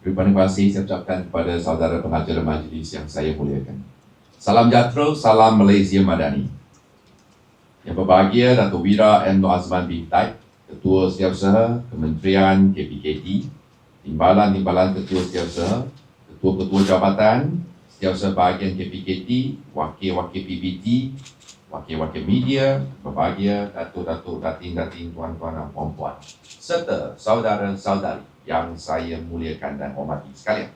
Terima kasih saya ucapkan kepada saudara pengacara majlis yang saya muliakan. Salam sejahtera, salam Malaysia Madani. Yang berbahagia Dato' Wira M. Nur Azman bin Taib, Ketua Setiausaha Kementerian KPKT, Timbalan-Timbalan Ketua Setiausaha, Ketua-Ketua Jabatan, Setiausaha Bahagian KPKT, Wakil-Wakil PBT, Wakil-Wakil Media, berbahagia Datuk-Datuk, Datin-Datin, Tuan-Tuan dan Puan-Puan, serta saudara-saudari yang saya muliakan dan hormati sekalian.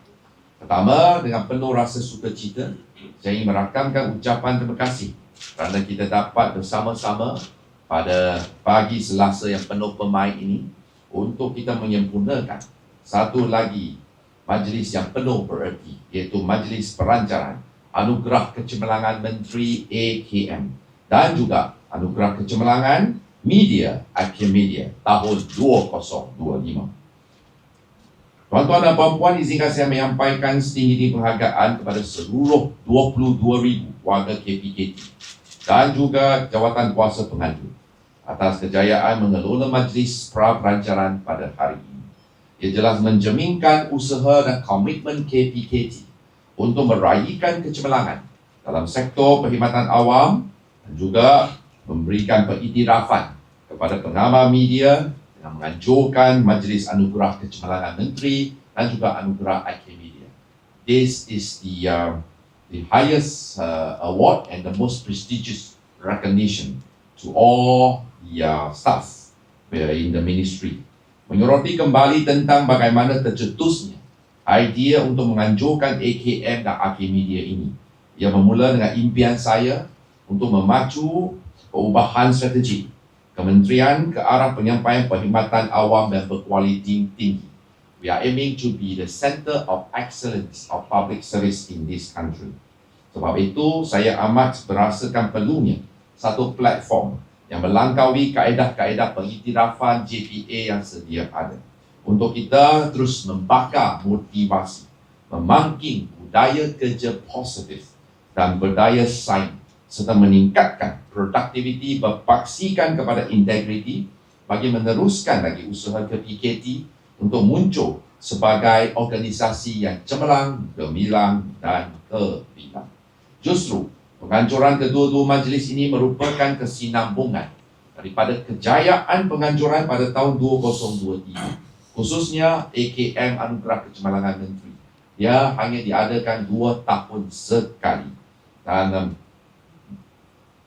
Pertama, dengan penuh rasa sukacita, saya ingin merakamkan ucapan terima kasih kerana kita dapat bersama-sama pada pagi Selasa yang penuh pemain ini untuk kita menyempurnakan satu lagi majlis yang penuh bererti iaitu Majlis Perancaran Anugerah Kecemerlangan Menteri AKM dan juga Anugerah Kecemerlangan Media Akhir Media tahun 2025. Tuan-tuan dan puan-puan, izinkan saya menyampaikan setinggi penghargaan kepada seluruh 22,000 warga KPKT dan juga jawatan kuasa penganjur atas kejayaan mengelola majlis pra-perancaran pada hari ini. Ia jelas menjaminkan usaha dan komitmen KPKT untuk meraihkan kecemerlangan dalam sektor perkhidmatan awam dan juga memberikan pengiktirafan kepada pengamal media menganjurkan Majlis Anugerah Kecemerlangan Menteri dan juga Anugerah IK Media. This is the uh, the highest uh, award and the most prestigious recognition to all the uh, staff in the ministry. Menyoroti kembali tentang bagaimana tercetusnya idea untuk menganjurkan AKM dan AK Media ini. Ia bermula dengan impian saya untuk memacu perubahan strategi Kementerian ke arah penyampaian perkhidmatan awam dan berkualiti tinggi. We are aiming to be the center of excellence of public service in this country. Sebab itu, saya amat berasakan perlunya satu platform yang melangkaui kaedah-kaedah pengiktirafan JPA yang sedia ada. Untuk kita terus membakar motivasi, memangking budaya kerja positif dan berdaya saing serta meningkatkan produktiviti berpaksikan kepada integriti bagi meneruskan lagi usaha ke PKT untuk muncul sebagai organisasi yang cemerlang, gemilang dan kebilang. Justru, penganjuran kedua-dua majlis ini merupakan kesinambungan daripada kejayaan penganjuran pada tahun 2023 khususnya AKM Anugerah Kecemerlangan Menteri. Ia hanya diadakan dua tahun sekali. Dan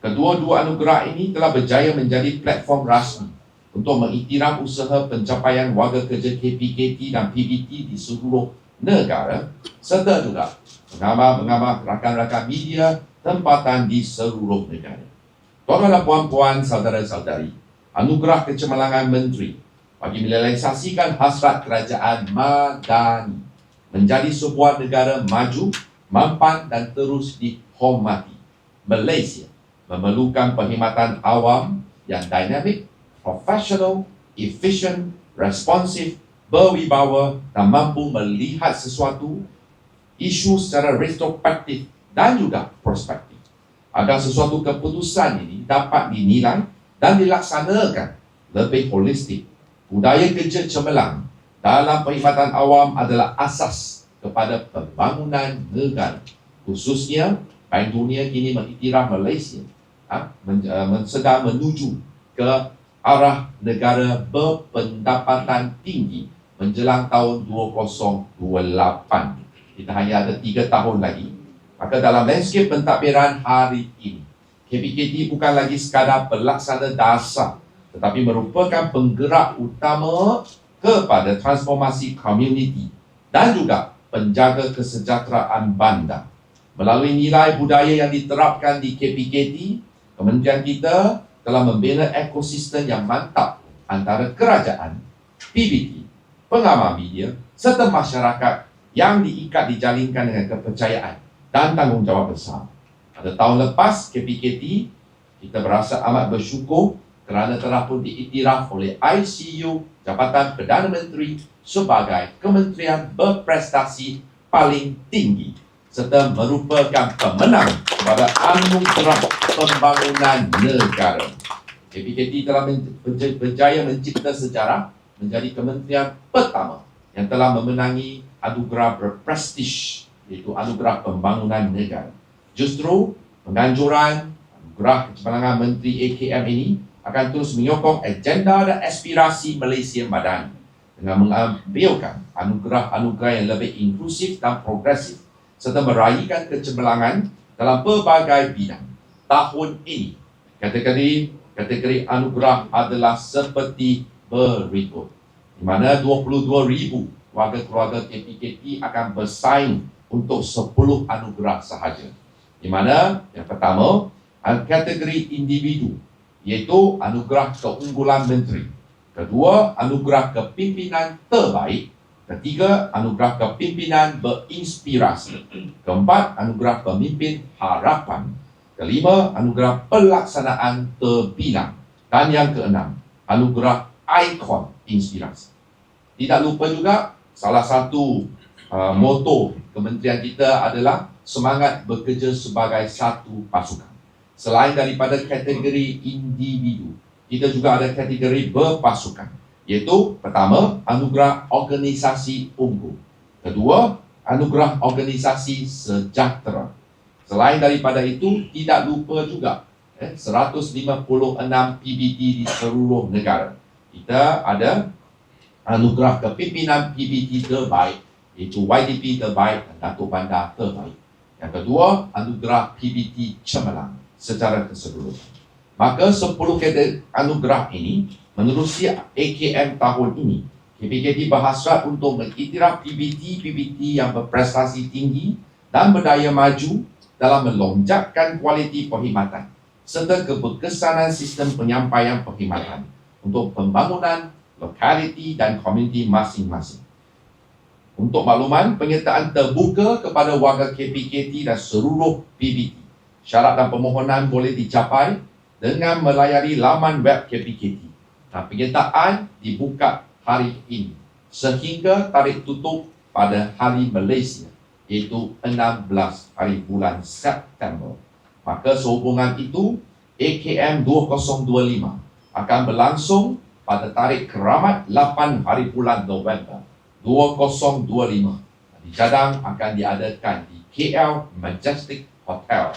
Kedua-dua anugerah ini telah berjaya menjadi platform rasmi untuk mengiktiraf usaha pencapaian warga kerja KPKT dan PBT di seluruh negara serta juga mengamal-mengamal rakan-rakan media tempatan di seluruh negara. Tuan-tuan dan puan-puan, saudara-saudari, anugerah kecemerlangan menteri bagi merealisasikan hasrat kerajaan Madani menjadi sebuah negara maju, mampan dan terus dihormati. Malaysia memerlukan perkhidmatan awam yang dinamik, profesional, efisien, responsif, berwibawa dan mampu melihat sesuatu isu secara retrospektif dan juga prospektif. Agar sesuatu keputusan ini dapat dinilai dan dilaksanakan lebih holistik. Budaya kerja cemerlang dalam perkhidmatan awam adalah asas kepada pembangunan negara. Khususnya, Bank Dunia kini mengiktiraf Malaysia ha, uh, sedang menuju ke arah negara berpendapatan tinggi menjelang tahun 2028. Kita hanya ada tiga tahun lagi. Maka dalam landscape pentadbiran hari ini, KPKT bukan lagi sekadar pelaksana dasar tetapi merupakan penggerak utama kepada transformasi komuniti dan juga penjaga kesejahteraan bandar. Melalui nilai budaya yang diterapkan di KPKT, Kementerian kita telah membina ekosistem yang mantap antara kerajaan, PBT, pengamal media serta masyarakat yang diikat dijalinkan dengan kepercayaan dan tanggungjawab besar. Pada tahun lepas, KPKT, kita berasa amat bersyukur kerana telah pun diiktiraf oleh ICU Jabatan Perdana Menteri sebagai kementerian berprestasi paling tinggi serta merupakan pemenang pada anugerah pembangunan negara. KPKT telah berjaya mencipta sejarah menjadi kementerian pertama yang telah memenangi anugerah berprestij iaitu anugerah pembangunan negara. Justru penganjuran anugerah kecemerlangan Menteri AKM ini akan terus menyokong agenda dan aspirasi Malaysia Madani dengan mengambilkan anugerah-anugerah yang lebih inklusif dan progresif serta meraihkan kecemerlangan dalam pelbagai bidang. Tahun ini, kategori kategori anugerah adalah seperti berikut. Di mana 22,000 warga-keluarga KPKP akan bersaing untuk 10 anugerah sahaja. Di mana yang pertama, kategori individu iaitu anugerah keunggulan menteri. Kedua, anugerah kepimpinan terbaik Ketiga, anugerah kepimpinan berinspirasi. Keempat, anugerah pemimpin harapan. Kelima, anugerah pelaksanaan terbinang. Dan yang keenam, anugerah ikon inspirasi. Tidak lupa juga, salah satu uh, moto kementerian kita adalah semangat bekerja sebagai satu pasukan. Selain daripada kategori individu, kita juga ada kategori berpasukan iaitu pertama anugerah organisasi unggul. Kedua anugerah organisasi sejahtera. Selain daripada itu tidak lupa juga eh, 156 PBT di seluruh negara. Kita ada anugerah kepimpinan PBT terbaik iaitu YDP terbaik dan Datuk Bandar terbaik. Yang kedua anugerah PBT cemerlang secara keseluruhan maka 10 kategori anugerah ini Menerusi AKM tahun ini, KPKT berhasrat untuk mengiktiraf PBT-PBT yang berprestasi tinggi dan berdaya maju dalam melonjakkan kualiti perkhidmatan serta keberkesanan sistem penyampaian perkhidmatan untuk pembangunan lokaliti dan komuniti masing-masing. Untuk makluman, penyertaan terbuka kepada warga KPKT dan seluruh PBT. Syarat dan permohonan boleh dicapai dengan melayari laman web KPKT Nah, penyertaan dibuka hari ini sehingga tarikh tutup pada hari Malaysia iaitu 16 hari bulan September. Maka sehubungan itu AKM 2025 akan berlangsung pada tarikh keramat 8 hari bulan November 2025. Di Jadang akan diadakan di KL Majestic Hotel.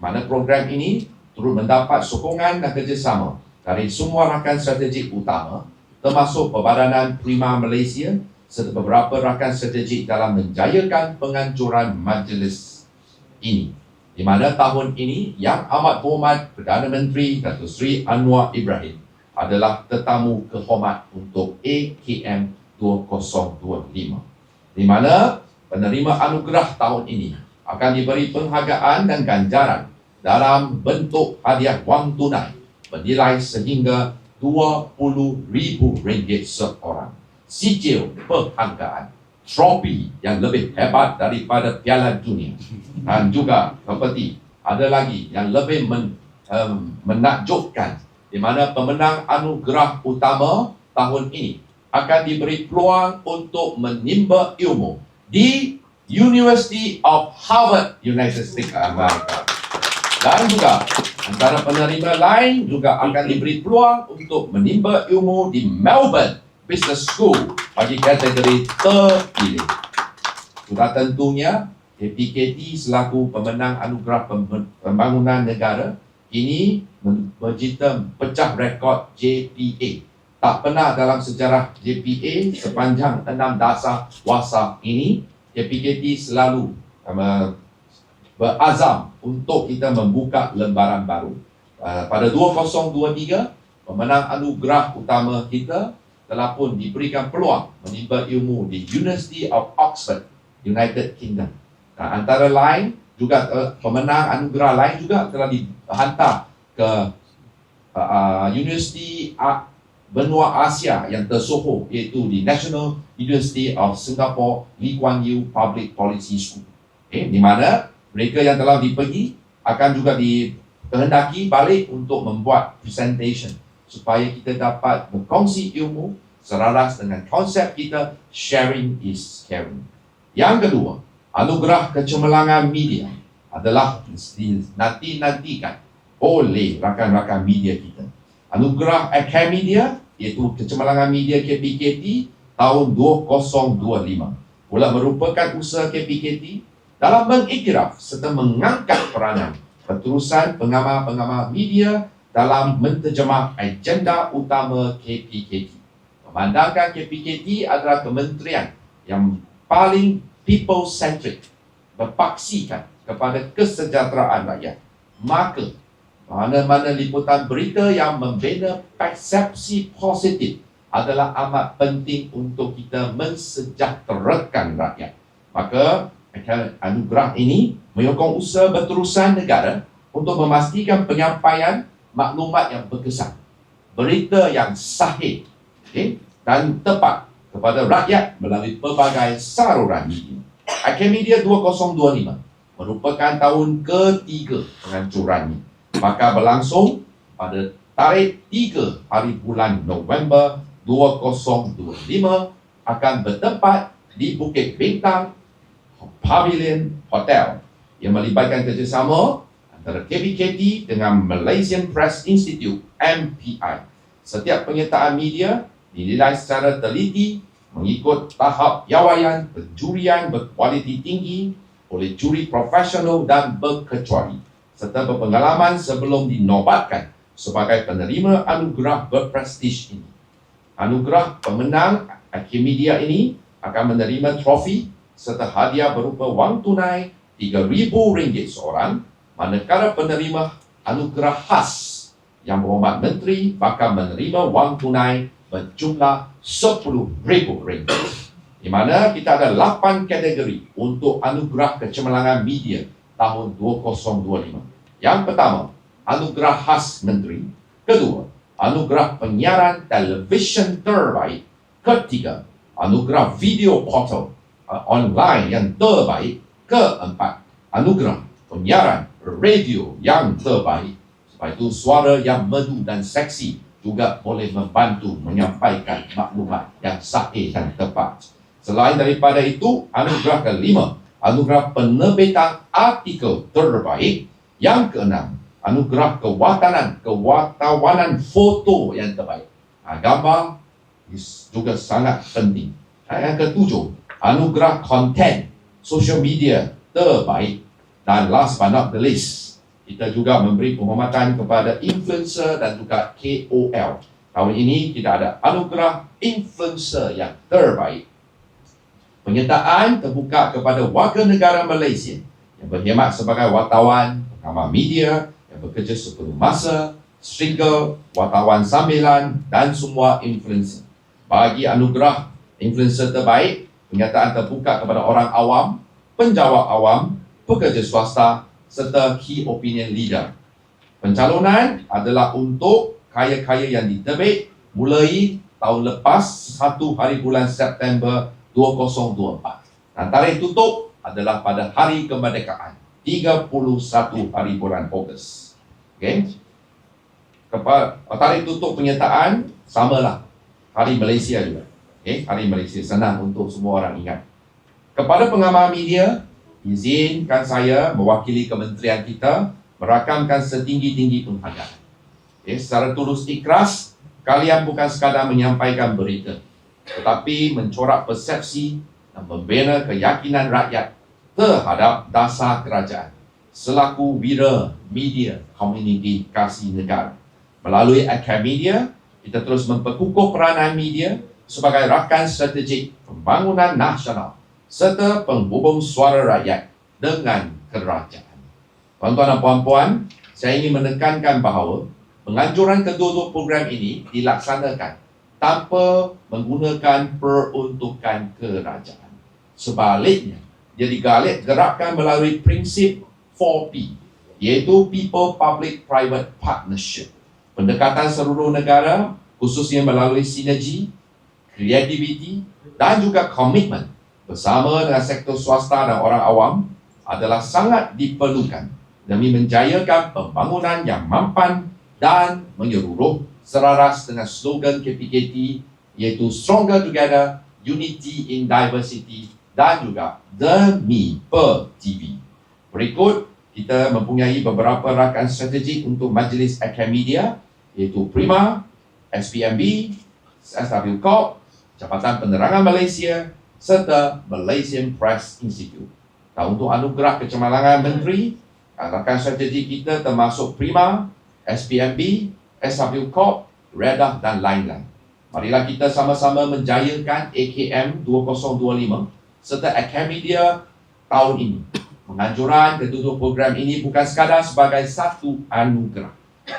Mana program ini turut mendapat sokongan dan kerjasama dari semua rakan strategik utama termasuk Perbadanan Prima Malaysia serta beberapa rakan strategik dalam menjayakan pengancuran majlis ini. Di mana tahun ini yang amat berhormat Perdana Menteri Datuk Seri Anwar Ibrahim adalah tetamu kehormat untuk AKM 2025. Di mana penerima anugerah tahun ini akan diberi penghargaan dan ganjaran dalam bentuk hadiah wang tunai bernilai sehingga RM20,000 seorang. Sijil penghargaan, trofi yang lebih hebat daripada Piala Dunia. Dan juga seperti ada lagi yang lebih men, um, menakjubkan di mana pemenang anugerah utama tahun ini akan diberi peluang untuk menimba ilmu di University of Harvard, United States America. Dan juga Antara penerima lain juga akan diberi peluang untuk menimba ilmu di Melbourne Business School bagi kategori terpilih. Sudah tentunya, KPKT selaku pemenang anugerah pembangunan negara ini berjita pecah rekod JPA. Tak pernah dalam sejarah JPA sepanjang enam dasar wasa ini, KPKT selalu berazam untuk kita membuka lembaran baru. Uh, pada 2023, pemenang anugerah utama kita telah pun diberikan peluang menimba ilmu di University of Oxford, United Kingdom. Uh, antara lain, juga uh, pemenang anugerah lain juga telah dihantar ke uh, University uh, benua Asia yang tersohor iaitu di National University of Singapore Lee Kuan Yew Public Policy School. Okay, di mana mereka yang telah dipergi akan juga dikehendaki balik untuk membuat presentation supaya kita dapat berkongsi ilmu selaras dengan konsep kita sharing is caring. Yang kedua, anugerah kecemerlangan media adalah nanti-nantikan oleh rakan-rakan media kita. Anugerah Akamedia iaitu kecemerlangan media KPKT tahun 2025 pula merupakan usaha KPKT dalam mengiktiraf serta mengangkat peranan keterusan pengamal-pengamal media dalam menterjemah agenda utama KPKT. Memandangkan KPKT adalah kementerian yang paling people-centric, berpaksikan kepada kesejahteraan rakyat. Maka, mana-mana liputan berita yang membina persepsi positif adalah amat penting untuk kita mensejahterakan rakyat. Maka, anugerah ini menyokong usaha berterusan negara untuk memastikan penyampaian maklumat yang berkesan, berita yang sahih okay, dan tepat kepada rakyat melalui pelbagai saluran media. Akhir 2025 merupakan tahun ketiga penghancurannya. Maka berlangsung pada tarikh 3 hari bulan November 2025 akan bertempat di Bukit Bintang Pavilion Hotel yang melibatkan kerjasama antara KBKT dengan Malaysian Press Institute MPI. Setiap penyertaan media dinilai secara teliti mengikut tahap piawaian penjurian berkualiti tinggi oleh juri profesional dan berkecuali serta berpengalaman sebelum dinobatkan sebagai penerima anugerah berprestij ini. Anugerah pemenang Akhir ini akan menerima trofi serta hadiah berupa wang tunai RM3,000 seorang manakala penerima anugerah khas yang berhormat menteri bakal menerima wang tunai berjumlah RM10,000 di mana kita ada 8 kategori untuk anugerah kecemerlangan media tahun 2025. Yang pertama, anugerah khas menteri. Kedua, anugerah penyiaran televisyen terbaik. Ketiga, anugerah video portal online yang terbaik. Keempat, anugerah penyiaran radio yang terbaik. Sebab itu suara yang merdu dan seksi juga boleh membantu menyampaikan maklumat yang sahih dan tepat. Selain daripada itu, anugerah kelima, anugerah penerbitan artikel terbaik. Yang keenam, anugerah kewatanan, kewatawan foto yang terbaik. Ha, gambar juga sangat penting. Ha, yang ketujuh, anugerah konten social media terbaik dan last but not the least kita juga memberi penghormatan kepada influencer dan juga KOL. Tahun ini kita ada anugerah influencer yang terbaik. Penyertaan terbuka kepada warga negara Malaysia yang berkhidmat sebagai wartawan, pengamal media yang bekerja sepenuh masa, stringer, wartawan sambilan dan semua influencer. Bagi anugerah influencer terbaik, Penyataan terbuka kepada orang awam, penjawat awam, pekerja swasta serta key opinion leader. Pencalonan adalah untuk kaya-kaya yang diterbit mulai tahun lepas 1 hari bulan September 2024. Dan tarikh tutup adalah pada hari kemerdekaan 31 hari bulan Ogos. Okay? Kepada tarikh tutup penyertaan samalah hari Malaysia juga. Okay, hari Malaysia senang untuk semua orang ingat. Kepada pengamal media, izinkan saya mewakili kementerian kita merakamkan setinggi-tinggi penghargaan. Okay, secara tulus ikhlas, kalian bukan sekadar menyampaikan berita, tetapi mencorak persepsi dan membina keyakinan rakyat terhadap dasar kerajaan selaku wira media komunikasi negara. Melalui Akamedia, kita terus memperkukuh peranan media sebagai rakan strategik pembangunan nasional serta penghubung suara rakyat dengan kerajaan. Tuan-tuan dan puan-puan, saya ingin menekankan bahawa penganjuran kedua-dua program ini dilaksanakan tanpa menggunakan peruntukan kerajaan. Sebaliknya, dia digalik gerakkan melalui prinsip 4P, iaitu People Public Private Partnership. Pendekatan seluruh negara, khususnya melalui sinergi, kreativiti dan juga komitmen bersama dengan sektor swasta dan orang awam adalah sangat diperlukan demi menjayakan pembangunan yang mampan dan menyeluruh seraras dengan slogan KPKT iaitu Stronger Together, Unity in Diversity dan juga Demi Per TV. Berikut kita mempunyai beberapa rakan strategik untuk Majlis Akamedia iaitu Prima, SPMB, SW Corp, Jabatan Penerangan Malaysia serta Malaysian Press Institute. Dan untuk anugerah kecemerlangan menteri, rakan strategi kita termasuk Prima, SPMB, SW Corp, Redah dan lain-lain. Marilah kita sama-sama menjayakan AKM 2025 serta Acamedia tahun ini. Penganjuran kedua-dua program ini bukan sekadar sebagai satu anugerah,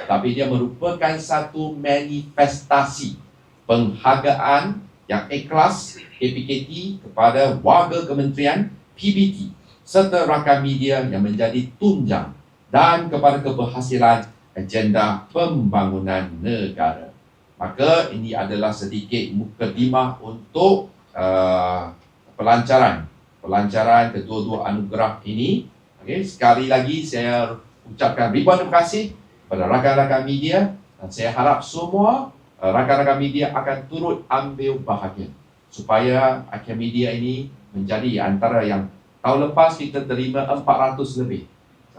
tapi dia merupakan satu manifestasi penghargaan yang ikhlas KPKT kepada warga kementerian PBT serta rakan media yang menjadi tunjang dan kepada keberhasilan agenda pembangunan negara. Maka ini adalah sedikit mukadimah untuk uh, pelancaran pelancaran kedua-dua anugerah ini. Okay, sekali lagi saya ucapkan ribuan terima kasih kepada rakan-rakan media dan saya harap semua Eh, rakan-rakan media akan turut ambil bahagian supaya akhir media ini menjadi antara yang tahun lepas kita terima 400 lebih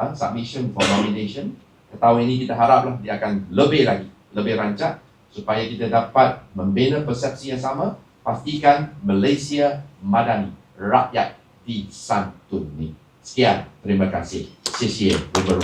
uh, submission for nomination. Tahun ini kita haraplah dia akan lebih lagi lebih rancak supaya kita dapat membina persepsi yang sama. Pastikan Malaysia madani rakyat di santun sekian terima kasih. Sisi rubber